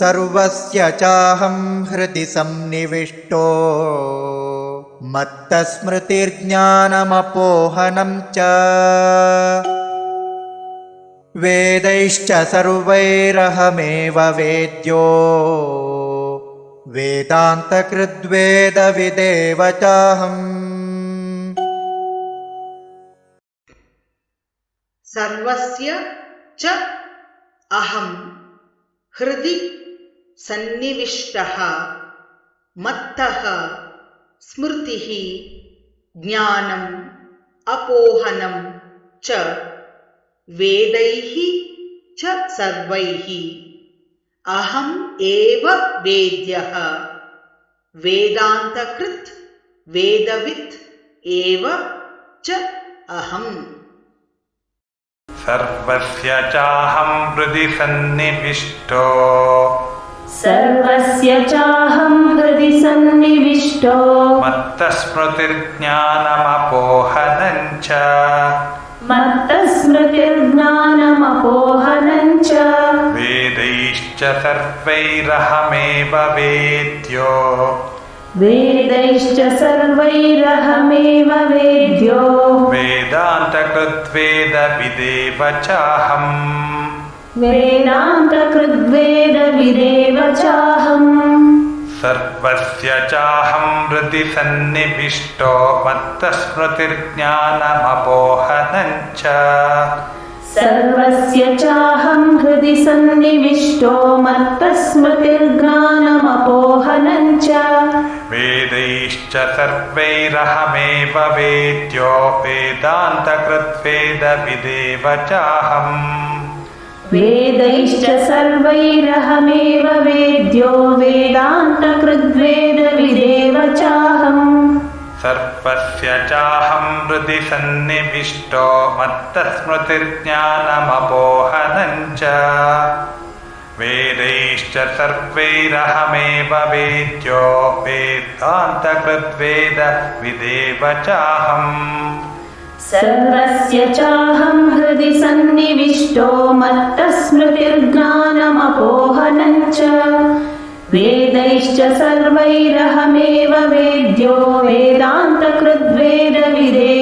सर्वस्य चाहं हृदि सन्निविष्टो मत्तस्मृतिर्ज्ञानमपोहनं च। वेदैश्च सर्वैरहमेव वेद्यो। वेदान्तकृद्वेदविदेव चाहम् सर्वस्य च अहं। हृदि सन्निविष्टः मत्तः स्मृतिः ज्ञानम् अपोहनं च वेदैः च सर्वैः। अहम् एव वेद्यः। वेदान्तकृत् वेदवित् एव च अहम्। सर्वस्य चाहं हृदि सन्निविष्टो सर्वस्य चाहं हृदि सन्निविष्टो। मत्तस्मृतिर्ज्ञानमपोहनं च मत्तस्मृतिर्ज्ञानमपोहनं च वेदैश्च सर्वैरहमेव वेद्यो। वेदैश्च सर्वैरहमेव वेद्यो। वेदान्तकृद्वेदविदेव चाहम् वेदान्तकृद्वेदविदेव चाहम् सर्वस्य चाहं हृदि सन्निविष्टो मत्तस्मृतिर्ज्ञानमपोहनं च सर्वस्य चाहं हृदि सन्निविष्टो मत्तस्मृतिर्ज्ञानमपोहनं च वेदैश्च सर्वैरहमेव वेद्यो वेदान्तकृद्वेदविदेव चाहम् वेदैश्च सर्वैरहमेव वेद्यो वेदान्तकृद्वेदविदेव चाहम् सर्वस्य चाहं हृदि सन्निविष्टो मत्तस्मृतिर्ज्ञानमपोहनं च वेदैश्च सर्वैरहमेव वेद्यो वेदान्तकृद्वेदविदेव चाहम् सर्वस्य चाहं हृदि सन्निविष्टो मत्तस्मृतिर्ज्ञानमपोहनं च वेदैश्च सर्वैरहमेव वेद्यो वेदान्तकृद्वेदविदेव चाहम्